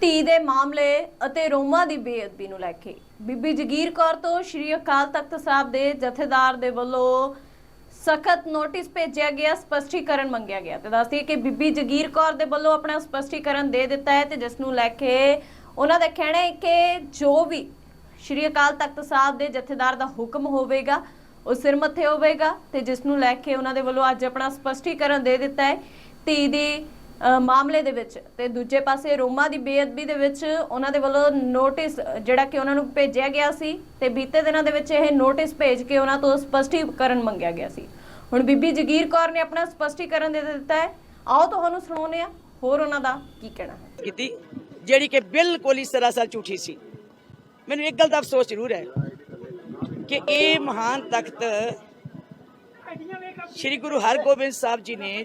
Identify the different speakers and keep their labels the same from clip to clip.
Speaker 1: ਧੀ ਦੇ ਮਾਮਲੇ ਅਤੇ ਰੋਮਾ ਦੀ ਬੇਅਦਬੀ ਨੂੰ ਲੈ ਕੇ। ਬੀਬੀ ਜਗੀਰ ਕੌਰ ਤੋਂ ਸ਼੍ਰੀ ਅਕਾਲ ਤਖਤ ਸਾਹਿਬ ਦੇ ਜਥੇਦਾਰ ਦੇ ਵੱਲੋਂ ਸਖਤ ਨੋਟਿਸ ਭੇਜਿਆ ਗਿਆ, ਸਪਸ਼ਟੀਕਰਨ ਮੰਗਿਆ ਗਿਆ। ਤੇ ਦੱਸਦੀ ਕਿ ਬੀਬੀ ਜਗੀਰ ਕੌਰ ਦੇ ਵੱਲੋਂ ਆਪਣਾ ਸਪਸ਼ਟੀਕਰਨ ਦੇ ਦਿੱਤਾ ਹੈ ਤੇ ਜਿਸ ਨੂੰ ਲੈ ਕੇ ਉਹਨਾਂ ਦਾ ਕਹਿਣਾ ਹੈ ਕਿ ਜੋ ਵੀ ਸ਼੍ਰੀ ਅਕਾਲ ਤਖਤ ਸਾਹਿਬ ਦੇ ਜਥੇਦਾਰ ਦਾ ਹੁਕਮ ਹੋਵੇਗਾ, ਉਹ ਸਿਰ ਮੱਥੇ ਹੋਵੇਗਾ ਤੇ ਜਿਸ ਨੂੰ ਲੈ ਕੇ ਉਹਨਾਂ ਦੇ ਵੱਲੋਂ ਅੱਜ ਆਪਣਾ ਸਪਸ਼ਟੀਕਰਨ ਦੇ ਦਿੱਤਾ ਹੈ। ਧੀ ਦੀ ਮਾਮਲੇ ਦੇ ਵਿੱਚ ਤੇ ਦੂਜੇ ਪਾਸੇ ਰੋਮਾ ਦੀ ਬੇਅਦਬੀ ਦੇ ਵਿੱਚ ਉਹਨਾਂ ਦੇ ਵੱਲੋਂ ਨੋਟਿਸ ਜਿਹੜਾ ਕਿ ਉਹਨਾਂ ਨੂੰ ਭੇਜਿਆ ਗਿਆ ਸੀ ਤੇ ਬੀਤੇ ਦਿਨਾਂ ਦੇ ਵਿੱਚ ਇਹ ਨੋਟਿਸ ਭੇਜ ਕੇ ਉਹਨਾਂ ਤੋਂ ਸਪਸ਼ਟੀਕਰਨ ਮੰਗਿਆ ਗਿਆ ਸੀ। ਹੁਣ ਬੀਬੀ ਜਗੀਰ ਕੌਰ ਨੇ ਆਪਣਾ ਸਪਸ਼ਟੀਕਰਨ ਦੇ ਦਿੱਤਾ ਹੈ। ਆਓ ਤੁਹਾਨੂੰ ਸੁਣਾਉਂਦੇ ਆ ਹੋਰ ਉਹਨਾਂ ਦਾ ਕੀ ਕਹਿਣਾ ਹੈ।
Speaker 2: ਕੀਤੀ, ਜਿਹੜੀ ਕਿ ਬਿਲਕੁਲ ਹੀ ਸਰਾਸਰ ਝੂਠੀ ਸੀ। ਮੈਨੂੰ ਇੱਕ ਗੱਲ ਦਾ ਅਫਸੋਸ ਜ਼ਰੂਰ ਹੈ ਕਿ ਇਹ ਮਹਾਨ ਤਖਤ ਸ੍ਰੀ ਗੁਰੂ ਹਰਗੋਬਿੰਦ ਸਾਹਿਬ ਜੀ ਨੇ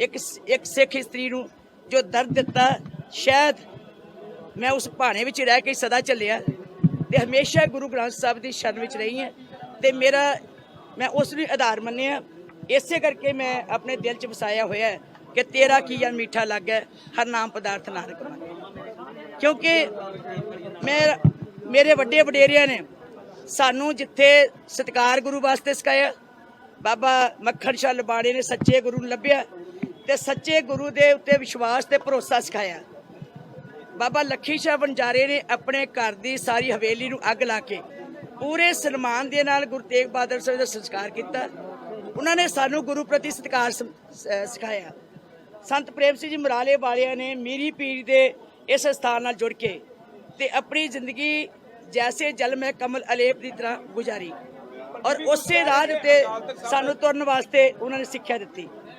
Speaker 2: ਇੱਕ ਇੱਕ ਸਿੱਖ ਇਸਤਰੀ ਨੂੰ ਜੋ ਦਰਦ ਦਿੱਤਾ, ਸ਼ਾਇਦ ਮੈਂ ਉਸ ਭਾਣੇ ਵਿੱਚ ਰਹਿ ਕੇ ਸਦਾ ਚੱਲਿਆ ਤੇ ਹਮੇਸ਼ਾ ਗੁਰੂ ਗ੍ਰੰਥ ਸਾਹਿਬ ਦੀ ਸ਼ਰਨ ਵਿੱਚ ਰਹੀ ਹਾਂ ਤੇ ਮੇਰਾ, ਮੈਂ ਉਸ ਨੂੰ ਆਧਾਰ ਮੰਨਿਆ। ਇਸੇ ਕਰਕੇ ਮੈਂ ਆਪਣੇ ਦਿਲ 'ਚ ਵਸਾਇਆ ਹੋਇਆ ਕਿ ਤੇਰਾ ਕੀ ਆ ਮਿੱਠਾ ਲੱਗਾ ਹਰ ਨਾਮ ਪਦਾਰਥ ਨਾਨਕ ਮਨ ਕਿਉਂਕਿ ਮੈਂ, ਮੇਰੇ ਵੱਡੇ ਵਡੇਰਿਆਂ ਨੇ ਸਾਨੂੰ ਜਿੱਥੇ ਸਤਿਕਾਰ ਗੁਰੂ ਵਾਸਤੇ ਸਿਖਾਇਆ, ਬਾਬਾ ਮੱਖਣ ਸ਼ਾਹ ਲਬਾੜੇ ਨੇ ਸੱਚੇ ਗੁਰੂ ਨੂੰ ਲੱਭਿਆ ਤੇ ਸੱਚੇ ਗੁਰੂ ਦੇ ਉੱਤੇ ਵਿਸ਼ਵਾਸ ਤੇ ਭਰੋਸਾ ਸਿਖਾਇਆ। ਬਾਬਾ ਲੱਖੀ ਸ਼ਾਹ ਵਣਜਾਰੇ ਨੇ ਆਪਣੇ ਘਰ ਦੀ ਸਾਰੀ ਹਵੇਲੀ ਨੂੰ ਅੱਗ ਲਾ ਕੇ ਪੂਰੇ ਸਨਮਾਨ ਦੇ ਨਾਲ ਗੁਰੂ ਤੇਗ ਬਹਾਦਰ ਸਾਹਿਬ ਦਾ ਸੰਸਕਾਰ ਕੀਤਾ। ਉਹਨਾਂ ਨੇ ਸਾਨੂੰ ਗੁਰੂ ਪ੍ਰਤੀ ਸਤਿਕਾਰ ਸਿਖਾਇਆ। ਸੰਤ ਪ੍ਰੇਮ ਸਿੰਘ ਜੀ ਮਰਾਲੇ ਵਾਲਿਆਂ ਨੇ ਮੀਰੀ ਪੀਰ ਦੇ ਇਸ ਸਥਾਨ ਨਾਲ ਜੁੜ ਕੇ ਤੇ ਆਪਣੀ ਜ਼ਿੰਦਗੀ ਜੈਸੇ ਜਲ ਮੈਂ ਕਮਲ ਅਲੇਪ ਦੀ ਤਰ੍ਹਾਂ ਗੁਜ਼ਾਰੀ। ਔਰ ਉਸੇ ਰਾਹ ਦੇ ਉੱਤੇ ਸਾਨੂੰ ਤੁਰਨ ਵਾਸਤੇ ਉਹਨਾਂ ਨੇ ਸਿੱਖਿਆ ਦਿੱਤੀ।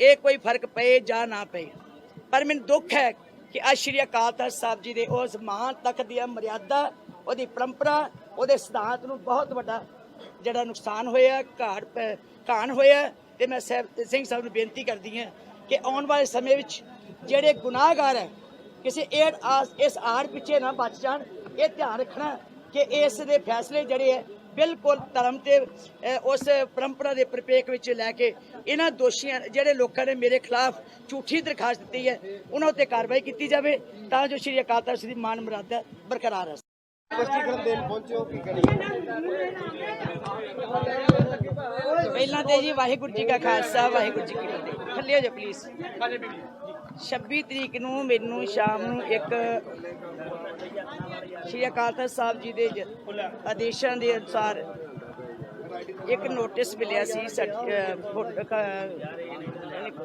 Speaker 2: ਇਹ ਕੋਈ ਫ਼ਰਕ ਪਏ ਜਾਂ ਨਾ ਪਏ। ਪਰ ਮੈਨੂੰ ਦੁੱਖ ਹੈ ਕਿ ਅੱਜ ਸ਼੍ਰੀ ਅਕਾਲ ਤਖਤ ਸਾਹਿਬ ਜੀ ਦੇ ਉਸ ਮਹਾਨ ਤਖਤ ਦੀ ਮਰਿਆਦਾ, ਉਹਦੀ ਪਰੰਪਰਾ, ਉਹਦੇ ਸਿਧਾਂਤ ਨੂੰ ਬਹੁਤ ਵੱਡਾ ਜਿਹੜਾ ਨੁਕਸਾਨ ਹੋਇਆ, ਘਾੜ ਪ- ਘਾਣ ਹੋਇਆ। ਤੇ ਮੈਂ ਸਾਹਿਬ ਸਿੰਘ ਸਾਹਿਬ ਨੂੰ ਬੇਨਤੀ ਕਰਦੀ ਹਾਂ ਕਿ ਆਉਣ ਵਾਲੇ ਸਮੇਂ ਵਿੱਚ ਜਿਹੜੇ ਗੁਨਾਹਗਾਰ ਹੈ, ਕਿਸੇ ਏਡ ਆਸ, ਇਸ ਆੜ ਪਿੱਛੇ ਨਾ ਬਚ ਜਾਣ। ਇਹ ਧਿਆਨ ਰੱਖਣਾ ਕਿ ਇਸ ਦੇ ਫੈਸਲੇ ਜਿਹੜੇ ਹੈ ਬਿਲਕੁਲ ਧਰਮ ਤੇ ਉਸ ਪਰੰਪਰਾ ਦੇ ਪ੍ਰਪੇਖ ਵਿੱਚ ਲੈ ਕੇ ਇਹਨਾਂ ਦੋਸ਼ੀਆਂ, ਜਿਹੜੇ ਲੋਕਾਂ ਨੇ ਮੇਰੇ ਖਿਲਾਫ ਝੂਠੀ ਦਰਖਾਸਤ ਦਿੱਤੀ ਹੈ, ਉਹਨਾਂ ਉੱਤੇ ਕਾਰਵਾਈ ਕੀਤੀ ਜਾਵੇ ਤਾਂ ਜੋ ਸ਼੍ਰੀ ਅਕਾਲ ਤਖਤ ਦੀ ਮਾਨ ਮਰਿਆਦਾ ਬਰਕਰਾਰ ਰਹੇ।
Speaker 3: ਸਪਸ਼ਟੀਕਰਨ ਦੇਣ ਪਹੁੰਚੇ, ਕੀ ਕਰੀ
Speaker 2: ਪਹਿਲਾਂ ਤੇ ਜੀ ਵਾਹਿਗੁਰੂ ਜੀ ਕਾ ਖਾਲਸਾ, ਵਾਹਿਗੁਰੂ ਜੀ ਕੀ ਫਤਿਹ। ਥੱਲੇ ਹੋ ਜਾ ਪਲੀਜ਼ 26 ਤਰੀਕ ਨੂੰ ਮੈਨੂੰ ਸ਼ਾਮ ਨੂੰ ਇੱਕ ਸ਼੍ਰੀ ਅਕਾਲ ਤਖਤ ਸਾਹਿਬ ਜੀ ਦੇ ਆਦੇਸ਼ਾਂ ਦੇ ਅਨੁਸਾਰ ਇੱਕ ਨੋਟਿਸ ਮਿਲਿਆ ਸੀ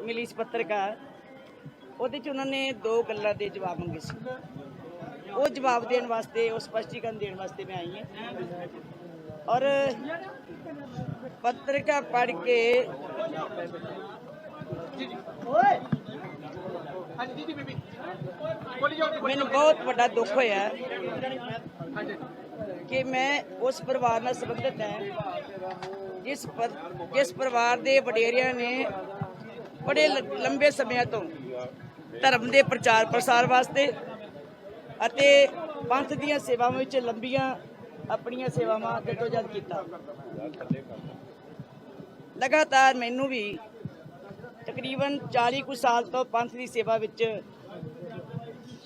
Speaker 2: ਮਿਲੀ ਸੀ ਪੱਤਰਕਾਰ। ਉਹਦੇ ਚ ਉਹਨਾਂ ਨੇ ਦੋ ਗੱਲਾਂ ਦੇ ਜਵਾਬ ਮੰਗੇ ਸੀ। ਉਹ ਜਵਾਬ ਦੇਣ ਵਾਸਤੇ ਉਹ ਸਪਸ਼ਟੀਕਰਨ ਦੇਣ ਵਾਸਤੇ ਮੈਂ ਆਈ ਹਾਂ। ਔਰ ਪੱਤਰਿਕਾ ਪੜ੍ਹ ਕੇ ਮੈਨੂੰ ਬਹੁਤ ਵੱਡਾ ਦੁੱਖ ਹੋਇਆ ਕਿ ਮੈਂ ਉਸ ਪਰਿਵਾਰ ਨਾਲ ਸੰਬੰਧਿਤ ਹਾਂ ਜਿਸ ਜਿਸ ਪਰਿਵਾਰ ਦੇ ਵਡੇਰਿਆਂ ਨੇ ਬੜੇ ਲੰਬੇ ਸਮੇਂ ਤੋਂ ਧਰਮ ਦੇ ਪ੍ਰਚਾਰ ਪ੍ਰਸਾਰ ਵਾਸਤੇ ਅਤੇ ਪੰਥ ਦੀਆਂ ਸੇਵਾਵਾਂ ਵਿੱਚ ਲੰਬੀਆਂ ਆਪਣੀਆਂ ਸੇਵਾਵਾਂ ਜਦੋਜਦ ਕੀਤਾ। ਲਗਾਤਾਰ ਮੈਨੂੰ ਵੀ ਤਕਰੀਬਨ 40 ਕੁ ਸਾਲ ਤੋਂ ਪੰਥ ਦੀ ਸੇਵਾ ਵਿੱਚ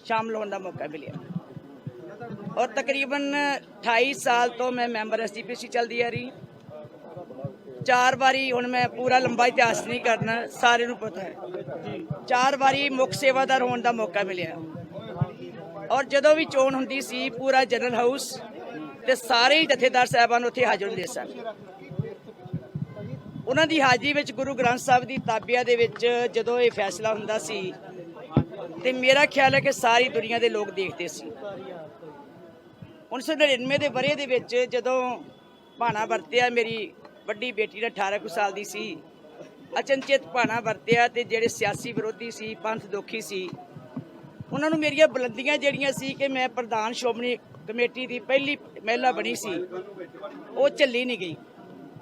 Speaker 2: ਸ਼ਾਮਲ ਹੋਣ ਦਾ ਮੌਕਾ ਮਿਲਿਆ। ਔਰ ਤਕਰੀਬਨ 28 ਸਾਲ ਤੋਂ ਮੈਂ ਮੈਂਬਰ ਐਸਜੀਪੀਸੀ ਚੱਲਦੀ ਆ ਰਹੀ। ਚਾਰ ਵਾਰੀ ਹੁਣ ਮੈਂ ਪੂਰਾ ਲੰਬਾ ਇਤਿਹਾਸ ਨਹੀਂ ਕਰਨਾ, ਸਾਰਿਆਂ ਨੂੰ ਪਤਾ ਹੈ। ਚਾਰ ਵਾਰੀ ਮੁੱਖ ਸੇਵਾਦਾਰ ਹੋਣ ਦਾ ਮੌਕਾ ਮਿਲਿਆ। ਔਰ ਜਦੋਂ ਵੀ ਚੋਣ ਹੁੰਦੀ ਸੀ, ਪੂਰਾ ਜਨਰਲ ਹਾਊਸ ਤੇ ਸਾਰੇ ਹੀ ਜਥੇਦਾਰ ਸਾਹਿਬਾਨ ਉੱਥੇ ਹਾਜ਼ਰ ਹੁੰਦੇ ਸਨ। ਉਹਨਾਂ ਦੀ ਹਾਜ਼ਰੀ ਵਿੱਚ ਗੁਰੂ ਗ੍ਰੰਥ ਸਾਹਿਬ ਦੀ ਤਾਬਿਆ ਦੇ ਵਿੱਚ ਜਦੋਂ ਇਹ ਫੈਸਲਾ ਹੁੰਦਾ ਸੀ ਤੇ ਮੇਰਾ ਖਿਆਲ ਹੈ ਕਿ ਸਾਰੀ ਦੁਨੀਆ ਦੇ ਲੋਕ ਦੇਖਦੇ ਸੀ। 1999 ਦੇ ਬਰੇ ਦੇ ਵਿੱਚ ਜਦੋਂ ਭਾਣਾ ਵਰਤਿਆ, ਮੇਰੀ ਵੱਡੀ ਬੇਟੀ ਨੇ 18 ਕੁ ਸਾਲ ਦੀ ਸੀ, ਅਚਨਚੇਤ ਭਾਣਾ ਵਰਤਿਆ ਤੇ ਜਿਹੜੇ ਸਿਆਸੀ ਵਿਰੋਧੀ ਸੀ, ਪੰਥ ਦੋਖੀ ਸੀ ਉਹਨਾਂ ਨੂੰ ਮੇਰੀਆਂ ਬੁਲੰਦੀਆਂ ਜਿਹੜੀਆਂ ਸੀ ਕਿ ਮੈਂ ਪ੍ਰਧਾਨ ਸ਼੍ਰੋਮਣੀ ਕਮੇਟੀ ਦੀ ਪਹਿਲੀ ਮਹਿਲਾ ਬਣੀ ਸੀ, ਉਹ ਝੱਲੀ ਨਹੀਂ ਗਈ।